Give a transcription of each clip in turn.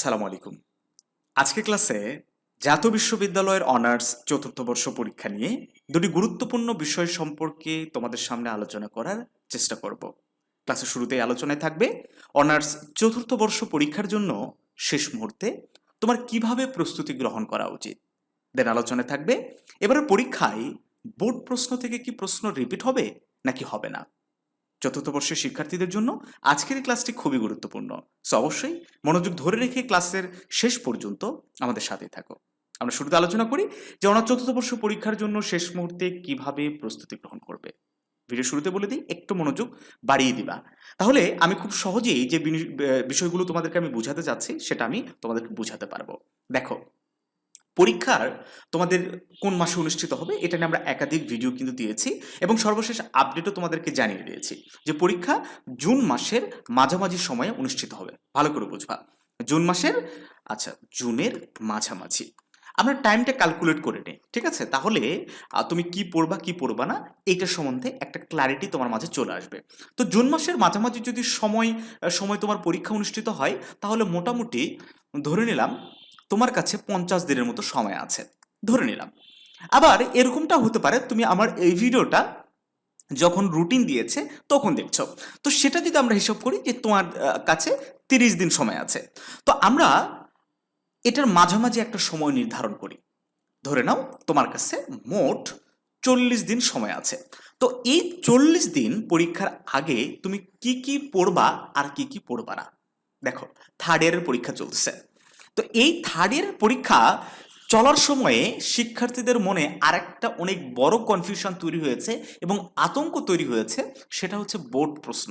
আসসালামু আলাইকুম। আজকে ক্লাসে জাতীয় বিশ্ববিদ্যালয়ের অনার্স চতুর্থ বর্ষ পরীক্ষা নিয়ে দুটি গুরুত্বপূর্ণ বিষয় সম্পর্কে তোমাদের সামনে আলোচনা করার চেষ্টা করব। ক্লাসের শুরুতেই আলোচনায় থাকবে, অনার্স চতুর্থ বর্ষ পরীক্ষার জন্য শেষ মুহূর্তে তোমার কীভাবে প্রস্তুতি গ্রহণ করা উচিত? দেন আলোচনায় থাকবে এবারে পরীক্ষায় বোর্ড প্রশ্ন থেকে কি প্রশ্ন রিপিট হবে নাকি হবে না? চতুর্থ বর্ষের শিক্ষার্থীদের জন্য আজকের এই ক্লাসটি খুবই গুরুত্বপূর্ণ। সো অবশ্যই মনোযোগ ধরে রেখে ক্লাসের শেষ পর্যন্ত আমাদের সাথে থাকো। আমরা শুরুতে আলোচনা করি যে অনার চতুর্থ বর্ষ পরীক্ষার জন্য শেষ মুহূর্তে কীভাবে প্রস্তুতি গ্রহণ করবে। ভিডিও শুরুতে বলে দিই, একটু মনোযোগ বাড়িয়ে দিবা। তাহলে আমি খুব সহজেই যে বিষয়গুলো তোমাদেরকে আমি বোঝাতে চাচ্ছি, সেটা আমি তোমাদেরকে বোঝাতে পারব। দেখো পরীক্ষার তোমাদের কোন মাসে অনুষ্ঠিত হবে, এটা নিয়ে আমরা একাধিক ভিডিও কিন্তু দিয়েছি এবং সর্বশেষ আপডেটও তোমাদেরকে জানিয়ে দিয়েছি যে পরীক্ষা জুন মাসের মাঝামাঝি সময়ে অনুষ্ঠিত হবে। ভালো করে বুঝবা। জুন মাসের আচ্ছা জুনের মাঝামাঝি। আমরা টাইমটা ক্যালকুলেট করে নিই, ঠিক আছে? তাহলে তুমি কি পড়বা কি পড়বা না এইটার সম্বন্ধে একটা ক্ল্যারিটি তোমার মাঝে চলে আসবে। তো জুন মাসের মাঝামাঝি যদি সময় সময় তোমার পরীক্ষা অনুষ্ঠিত হয়, তাহলে মোটামুটি ধরে নিলাম তোমার কাছে পঞ্চাশ দিনের মতো সময় আছে। ধরে নিলাম। আবার এরকমটা হতে পারে, তুমি আমার এই ভিডিওটা যখন রুটিন দিয়েছে, তখন দেখছ। তো সেটা যদি আমরা হিসাব করি যে তোমার কাছে তিরিশ দিন সময় আছে। তো আমরা এটার মাঝামাঝি একটা সময় নির্ধারণ করি। ধরে নাও, তোমার কাছে মোট চল্লিশ দিন সময় আছে। তো এই চল্লিশ দিন পরীক্ষার আগে তুমি কি কি পড়বা আর কি কি পড়বা না? দেখো থার্ড ইয়ারের পরীক্ষা চলছে। তো এই থার্ড ইয়ার পরীক্ষা চলার সময়ে শিক্ষার্থীদের মনে আরেকটা অনেক বড় কনফিউশন তৈরি হয়েছে এবং আতঙ্ক তৈরি হয়েছে, সেটা হচ্ছে বোর্ড প্রশ্ন।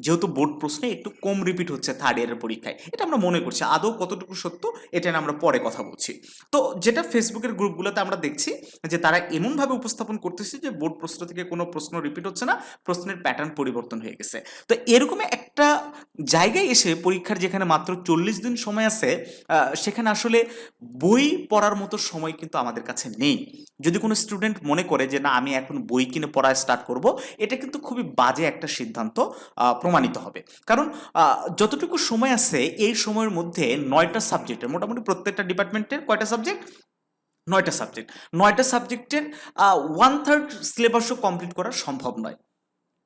যেহেতু বোর্ড প্রশ্নে একটু কম রিপিট হচ্ছে থার্ড ইয়ারের পরীক্ষায়। এটা আমরা মনে করছি। আদৌ কতটুকু সত্য? এটা নিয়ে আমরা পরে কথা বলছি। তো যেটা ফেসবুকের গ্রুপগুলোতে আমরা দেখছি যে তারা এমনভাবে উপস্থাপন করতেছে যে বোর্ড প্রশ্ন থেকে কোনো প্রশ্ন রিপিট হচ্ছে না, প্রশ্নের প্যাটার্ন পরিবর্তন হয়ে গেছে। তো এরকম একটা জায়গায় এসে পরীক্ষার যেখানে মাত্র চল্লিশ দিন সময় আছে সেখানে আসলে বই পড়ার মতো সময় কিন্তু আমাদের কাছে নেই। যদি কোনো স্টুডেন্ট মনে করে যে, না, আমি এখন বই কিনে পড়া স্টার্ট করব, এটা কিন্তু খুবই বাজে একটা সিদ্ধান্ত প্রমাণিত হবে। কারণ যতটুকু সময় আছে, এই সময়ের মধ্যে নয়টা সাবজেক্টের মোটামুটি প্রত্যেকটা ডিপার্টমেন্টের কয়টা সাবজেক্ট নয়টা সাবজেক্ট নয়টা সাবজেক্টের ওয়ান থার্ড সিলেবাসও কমপ্লিট করা সম্ভব নয়।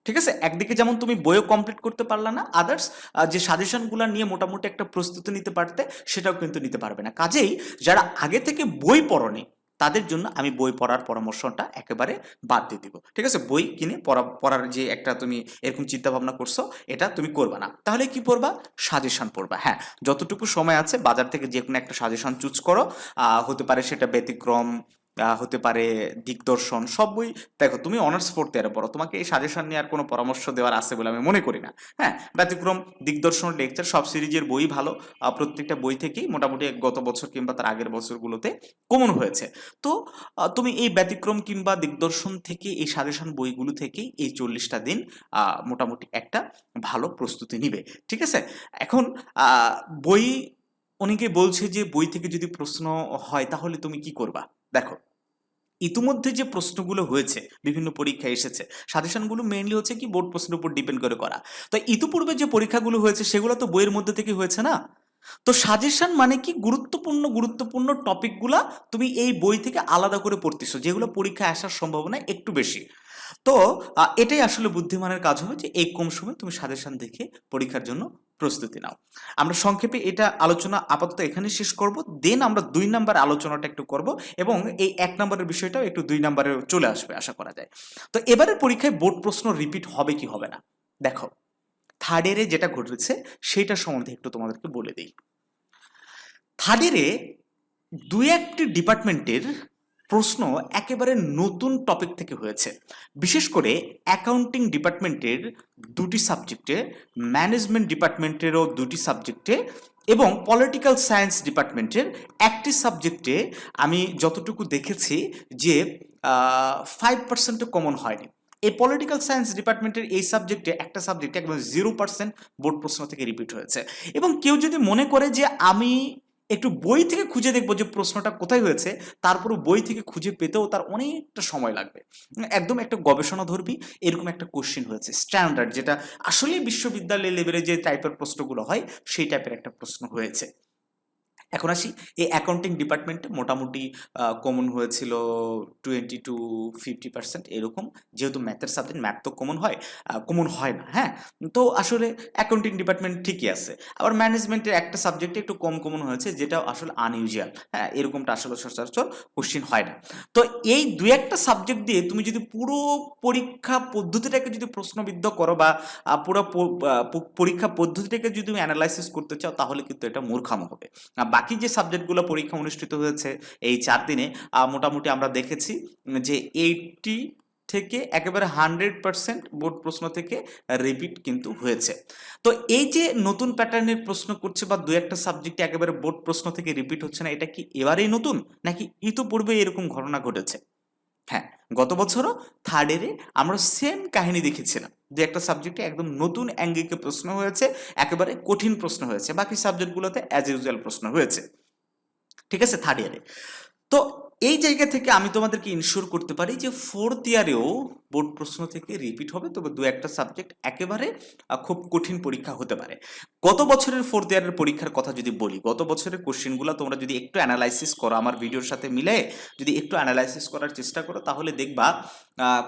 ঠিক আছে? একদিকে যেমন তুমি বইও কমপ্লিট করতে পারলা না আদার্স যে সাজেশনগুলো নিয়ে মোটামুটি একটা প্রস্তুতি নিতে পারতে, সেটাও কিন্তু নিতে পারবে না। কাজেই, যারা আগে থেকে বই পড়নি তাদের জন্য আমি বই পড়ার পরামর্শটা একেবারে বাদ দিয়ে দিব। ঠিক আছে? বই কিনে পড়া, পড়ার যে একটা তুমি এরকম চিন্তা ভাবনা করছ, এটা তুমি করবে না। তাহলে কি পড়বা? সাজেশন পড়বা। হ্যাঁ যতটুকু সময় আছে, বাজার থেকে যে কোনো একটা সাজেশন চুজ করো। হতে পারে সেটা ব্যতিক্রম হতে পারে দিগদর্শন সব বই দেখো তুমি অনার্স ফোর্থ ইয়ারে পড়ো, তোমাকে এই সাজেশন নিয়ে আর কোনো পরামর্শ দেওয়ার আছে বলে আমি মনে করি না। হ্যাঁ ব্যতিক্রম দিগদর্শন লেকচার সব সিরিজের বই ভালো প্রত্যেকটা বই থেকেই মোটামুটি গত বছর কিংবা তার আগের বছরগুলোতে কমন হয়েছে। তো তুমি এই ব্যতিক্রম কিংবা দিগদর্শন থেকে এই সাজেশন বইগুলো থেকেই এই চল্লিশটা দিন মোটামুটি একটা ভালো প্রস্তুতি নিবে, ঠিক আছে? এখন বই, অনেকে বলছে যে বই থেকে যদি প্রশ্ন হয় তাহলে তুমি কি করবা? দেখো ইতিমধ্যে যে প্রশ্নগুলো হয়েছে, বিভিন্ন পরীক্ষায় এসেছে, সাজেশনগুলো মেইনলি হচ্ছে কি বোর্ড প্রশ্নের উপর ডিপেন্ড করে করা। তো ইতিপূর্বে যে পরীক্ষাগুলো হয়েছে, সেগুলো তো বইয়ের মধ্যে থেকে হয়েছে না? তো সাজেশন মানে কি গুরুত্বপূর্ণ গুরুত্বপূর্ণ টপিকগুলা তুমি এই বই থেকে আলাদা করে পড়তেছো, যেগুলো পরীক্ষায় আসার সম্ভাবনা একটু বেশি। তো এটাই আসলে বুদ্ধিমানের কাজ হবে যে এই কম সময় তুমি সাজেশন দেখে পরীক্ষার জন্য প্রস্তুতি নাও। আমরা সংক্ষেপে এটা আলোচনা আপাতত এখানে শেষ করব। দেন আমরা দুই নাম্বার আলোচনাটা একটু করব এবং এই এক নম্বরের বিষয়টাও একটু দুই নাম্বারে চলে আসবে, আশা করা যায়। তো এবারের পরীক্ষায় বোর্ড প্রশ্ন রিপিট হবে কি হবে না? দেখো থার্ড ইয়ারে যেটা ঘটেছে সেটা সম্বন্ধে একটু তোমাদেরকে বলে দিই। থার্ড ইয়ারে দুই একটি ডিপার্টমেন্টের প্রশ্ন একেবারে নতুন টপিক থেকে হয়েছে। বিশেষ করে অ্যাকাউন্টিং ডিপার্টমেন্টের দুটি সাবজেক্টে ম্যানেজমেন্ট ডিপার্টমেন্টেরও দুটি সাবজেক্টে এবং পলিটিক্যাল সায়েন্স ডিপার্টমেন্টের একটি সাবজেক্টে আমি যতটুকু দেখেছি যে ফাইভ পার্সেন্টও কমন হয়নি। এই পলিটিক্যাল সায়েন্স ডিপার্টমেন্টের এই সাবজেক্টে একটা সাবজেক্টে একদম জিরো পার্সেন্ট বোর্ড প্রশ্ন থেকে রিপিট হয়েছে। এবং কেউ যদি মনে করে যে আমি একটু বই থেকে খুঁজে দেখব যে প্রশ্নটা কোথায় হয়েছে তারপর বই থেকে খুঁজে পেতেও তার অনেকটা সময় লাগবে। একদম একটা গবেষণা ধরবি এরকম একটা কোশ্চিন হয়েছে স্ট্যান্ডার্ড যেটা আসলে বিশ্ববিদ্যালয় লেভেলে যে টাইপের প্রশ্নগুলো হয়, সেই টাইপের একটা প্রশ্ন হয়েছে। এখন আসি। এই অ্যাকাউন্টিং ডিপার্টমেন্টে মোটামুটি কমন হয়েছিল টোয়েন্টি টু ফিফটি পার্সেন্ট এরকম। যেহেতু ম্যাথের সাবজেক্ট ম্যাথ তো কমন হয় কমন হয় না হ্যাঁ? তো আসলে অ্যাকাউন্টিং ডিপার্টমেন্ট ঠিকই আছে। আবার ম্যানেজমেন্টের একটা সাবজেক্টে একটু কম কমন হয়েছে যেটা আসলে আনইউজুয়াল হ্যাঁ? এরকমটা আসলে সচরাচর কোশ্চিন হয় না। তো এই দু একটা সাবজেক্ট দিয়ে তুমি যদি পুরো পরীক্ষা পদ্ধতিটাকে যদি প্রশ্নবিদ্ধ করো বা পুরো পরীক্ষা পদ্ধতিটাকে যদি তুমি অ্যানালাইসিস করতে চাও, তাহলে কিন্তু এটা মূর্খামো হবে। বাকি যে সাবজেক্টগুলো পরীক্ষা অনুষ্ঠিত হয়েছে এই চার দিনে মোটামুটি আমরা দেখেছি যে এইটটি থেকে একেবারে হান্ড্রেড পার্সেন্ট বোর্ড প্রশ্ন থেকে রিপিট কিন্তু হয়েছে। তো এই যে নতুন প্যাটার্নের প্রশ্ন করছে বা দু একটা সাবজেক্টে একেবারে বোর্ড প্রশ্ন থেকে রিপিট হচ্ছে না, এটা কি এবারেই নতুন নাকি ইতোপূর্বে এরকম ঘটনা ঘটেছে? হ্যাঁ গত বছরও থার্ড ইয়ারে আমরা সেম কাহিনী দেখেছিলাম। যে একটা সাবজেক্টে একদম নতুন অ্যাঙ্গিকে প্রশ্ন হয়েছে, একেবারে কঠিন প্রশ্ন হয়েছে, বাকি সাবজেক্টগুলোতে অ্যাজ ইউজুয়াল প্রশ্ন হয়েছে। ঠিক আছে থার্ড ইয়ারে তো এই জায়গা থেকে আমি তোমাদেরকে ইনশিওর করতে পারি যে ফোর্থ ইয়ারেও বোর্ড প্রশ্ন থেকে রিপিট হবে, তবে দু একটা সাবজেক্ট একেবারে খুব কঠিন পরীক্ষা হতে পারে। গত বছরের ফোর্থ ইয়ারের পরীক্ষার কথা যদি বলি, গত বছরের কোশ্চেনগুলো তোমরা যদি একটু অ্যানালাইসিস করো, আমার ভিডিওর সাথে মিলে, যদি একটু অ্যানালাইসিস করার চেষ্টা করো, তাহলে দেখবা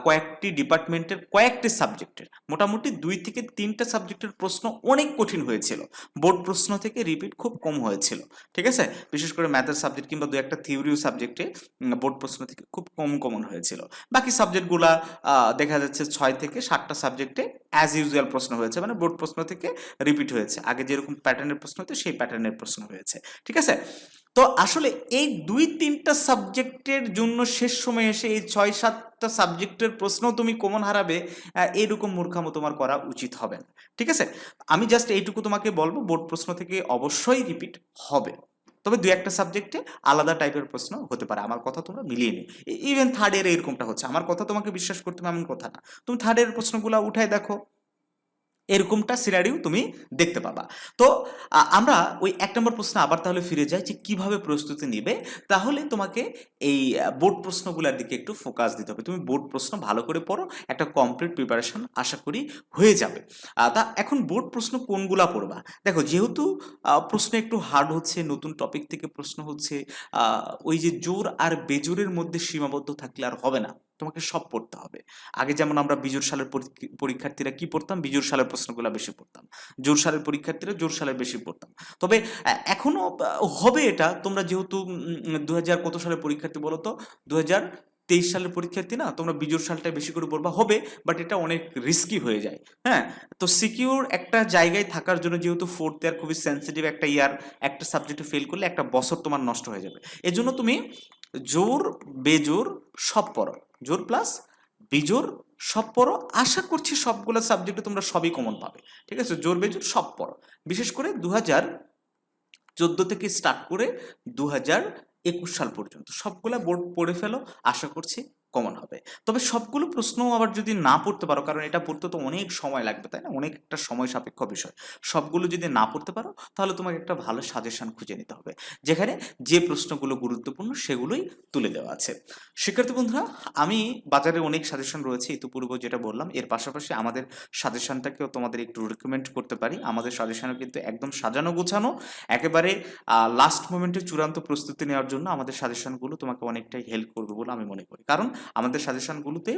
কয়েকটি ডিপার্টমেন্টের কয়েকটি সাবজেক্টের মোটামুটি দুই থেকে তিনটা সাবজেক্টের প্রশ্ন অনেক কঠিন হয়েছিল। বোর্ড প্রশ্ন থেকে রিপিট খুব কম হয়েছিল, ঠিক আছে? বিশেষ করে ম্যাথের সাবজেক্ট কিংবা দু একটা থিওরিও সাবজেক্টে বোর্ড প্রশ্ন থেকে খুব কম কমন হয়েছিল। বাকি সাবজেক্টগুলা দেখা যাচ্ছে ছয় থেকে সাতটা সাবজেক্টে অ্যাজ ইউজুয়াল প্রশ্ন হয়েছে মানে বোর্ড প্রশ্ন থেকে রিপিট হয়েছে। আগে যেরকম প্যাটার্নের প্রশ্ন হতো, সেই প্যাটার্নের প্রশ্ন হয়েছে। ঠিক আছে? তো আসলে এই দুই তিনটা সাবজেক্টের জন্য শেষ সময় এসে এই ছয় সাতটা সাবজেক্টের প্রশ্ন তুমি কমন হারাবে এইরকম মূর্খামো তোমার করা উচিত হবে না। ঠিক আছে? আমি জাস্ট এইটুকু তোমাকে বলব বোর্ড প্রশ্ন থেকে অবশ্যই রিপিট হবে। তবে দু একটা সাবজেক্টে আলাদা টাইপের প্রশ্ন হতে পারে। আমার কথা তোমরা মিলিয়ে নিও। ইভেন থার্ড ইয়ারে এরকমটা হচ্ছে। আমার কথা তোমাকে বিশ্বাস করতে হবে এমন কথা না। তুমি থার্ড ইয়ারের প্রশ্নগুলো উঠায় দেখো। এরকমটা সিনারিও তুমি দেখতে পাবা। তো আমরা ওই এক নম্বর প্রশ্ন আবার তাহলে ফিরে যাই যে কীভাবে প্রস্তুতি নিবে, তাহলে তোমাকে এই বোর্ড প্রশ্নগুলোর দিকে একটু ফোকাস দিতে হবে। তুমি বোর্ড প্রশ্ন ভালো করে পড়ো, একটা কমপ্লিট প্রিপারেশন আশা করি হয়ে যাবে। তা এখন বোর্ড প্রশ্ন কোনগুলা পড়বা? দেখো, যেহেতু প্রশ্ন একটু হার্ড হচ্ছে, নতুন টপিক থেকে প্রশ্ন হচ্ছে ওই যে জোর আর বেজোরের মধ্যে সীমাবদ্ধ থাকলে আর হবে না। তোমাকে সব পড়তে হবে। আগে যেমন আমরা বিজোর সালের পরীক্ষার্থীরা কি পড়তাম? বিজোর সালের প্রশ্নগুলো বেশি পড়তাম। জোর সালের পরীক্ষার্থীরা জোর সালের বেশি পড়তাম। তবে এখনও হবে এটা। তোমরা যেহেতু দু হাজার কত সালের পরীক্ষার্থী বলো তো? দু তেইশ সালের পরীক্ষার্থী না? তোমরা বিজোর সালটা বেশি করে পড়বা। হবে, বাট এটা অনেক রিস্কি হয়ে যায়। হ্যাঁ? তো সিকিউর একটা জায়গায় থাকার জন্য যেহেতু ফোর্থ ইয়ার খুবই সেন্সিটিভ একটা ইয়ার, একটা সাবজেক্টে ফেল করলে একটা বছর তোমার নষ্ট হয়ে যাবে। এজন্য তুমি জোর বেজোর সব পড়ো। জোর প্লাস বিজোর, সব পড়ো। আশা করছি সবগুলো সাবজেক্টে তোমরা সবই কমন পাবে। ঠিক আছে? জোর, বেজোর, সব পড়ো। বিশেষ করে দু হাজার চোদ্দ থেকে স্টার্ট করে দু হাজার একুশ সাল পর্যন্ত। সবগুলা বোর্ড পড়ে ফেলো। আশা করছি কমন হবে। তবে সবগুলো প্রশ্ন আবার যদি না পড়তে পারো, কারণ এটা পড়তে তো অনেক সময় লাগবে, তাই না? অনেক একটা সময় সাপেক্ষ বিষয়। সবগুলো যদি না পড়তে পারো, তাহলে তোমাকে একটা ভালো সাজেশন খুঁজে নিতে হবে, যেখানে যে প্রশ্নগুলো গুরুত্বপূর্ণ সেগুলোই তুলে দেওয়া আছে। শিক্ষার্থী বন্ধুরা, আমি বাজারে অনেক সাজেশন রয়েছে ইতিপূর্বে যেটা বললাম। এর পাশাপাশি আমাদের সাজেশনটাকেও তোমাদের একটু রিকমেন্ড করতে পারি। আমাদের সাজেশনও কিন্তু একদম সাজানো গোছানো, একেবারে লাস্ট মোমেন্টে চূড়ান্ত প্রস্তুতি নেওয়ার জন্য আমাদের সাজেশনগুলো তোমাকে অনেকটাই হেল্প করবে বলে আমি মনে করি। কারণ আমাদের সাজেশনগুলোতে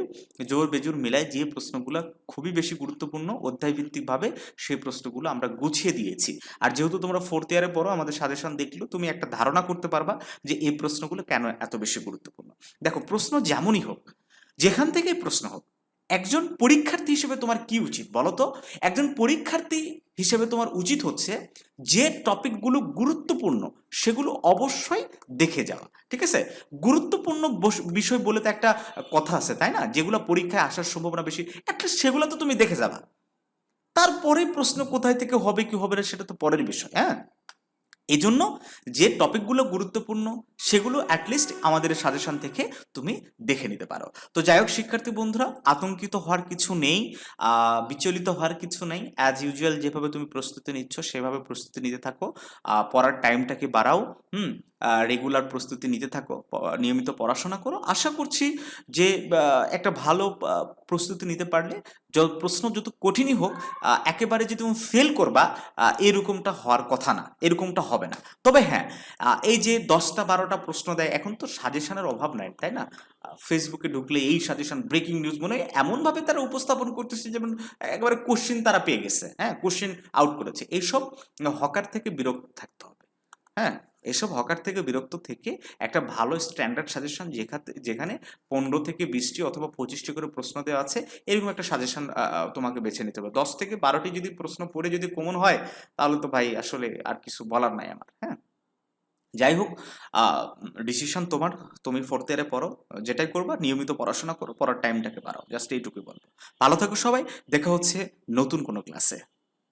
জোর বেজোর মেলায় যে প্রশ্নগুলো খুবই বেশি গুরুত্বপূর্ণ অধ্যায়ভিত্তিকভাবে সেই প্রশ্নগুলো আমরা গুছিয়ে দিয়েছি। আর যেহেতু তোমরা ফোর্থ ইয়ারে পড়ো, আমাদের সাজেশন দেখলেও তুমি একটা ধারণা করতে পারবা যে এই প্রশ্নগুলো কেন এত বেশি গুরুত্বপূর্ণ। দেখো, প্রশ্ন যেমনই হোক, যেখান থেকেই প্রশ্ন হোক একজন পরীক্ষার্থী হিসেবে তোমার কি উচিত বলো তো? একজন পরীক্ষার্থী হিসেবে তোমার উচিত হচ্ছে যে টপিকগুলো গুরুত্বপূর্ণ সেগুলো অবশ্যই দেখে যাওয়া, ঠিক আছে? গুরুত্বপূর্ণ বিষয় বলে তো একটা কথা আছে, তাই না? যেগুলো পরীক্ষায় আসার সম্ভাবনা বেশি একটা সেগুলো তো তুমি দেখে যাবা। তারপরে প্রশ্ন কোথায় থেকে হবে, কি হবে না, সেটা তো পরের বিষয় হ্যাঁ? এই জন্য যে টপিকগুলো গুরুত্বপূর্ণ, সেগুলো অ্যাটলিস্ট আমাদের সাজেশন থেকে তুমি দেখে নিতে পারো। তো যাই হোক, শিক্ষার্থী বন্ধুরা, আতঙ্কিত হওয়ার কিছু নেই বিচলিত হওয়ার কিছু নেই। অ্যাজ ইউজুয়াল যেভাবে তুমি প্রস্তুতি নিচ্ছ, সেভাবে প্রস্তুতি নিতে থাকো। পড়ার টাইমটাকে বাড়াও, হুম? রেগুলার প্রস্তুতি নিতে থাকো নিয়মিত পড়াশোনা করো। আশা করছি যে একটা ভালো প্রস্তুতি নিতে পারলে প্রশ্ন যত কঠিনই হোক একেবারে যে তুমি ফেল করবা এরকমটা হওয়ার কথা না, এরকমটা হবে না। তবে হ্যাঁ এই যে দশটা বারোটা প্রশ্ন দেয়, এখন তো সাজেশনের অভাব নাই, তাই না? ফেসবুকে ঢুকলে এই সাজেশন ব্রেকিং নিউজ মনে হয়, এমনভাবে তারা উপস্থাপন করতেছে যেমন, একেবারে কোশ্চেন তারা পেয়ে গেছে হ্যাঁ? কোশ্চেন আউট করেছে। এইসব হকার থেকে বিরক্ত থাকতে হবে হ্যাঁ? এসব হকার থেকে বিরক্ত থেকে একটা ভালো স্ট্যান্ডার্ড সাজেশন যেখানে যেখানে পনেরো থেকে বিশটি অথবা পঁচিশটি করে প্রশ্ন দেওয়া আছে, এরকম একটা সাজেশন তোমাকে বেছে নিতে হবে। দশ থেকে বারোটি যদি প্রশ্ন পড়ে যদি কমন হয়, তাহলে তো ভাই আসলে আর কিছু বলার নাই আমার হ্যাঁ? যাই হোক ডিসিশন তোমার, তুমি ফোর্থ ইয়ারে পড়ো, যেটাই করবা, নিয়মিত পড়াশোনা করো, পড়ার টাইমটাকে বাড়াও জাস্ট এইটুকুই বলব। ভালো থাকো সবাই, দেখা হচ্ছে নতুন কোনো ক্লাসে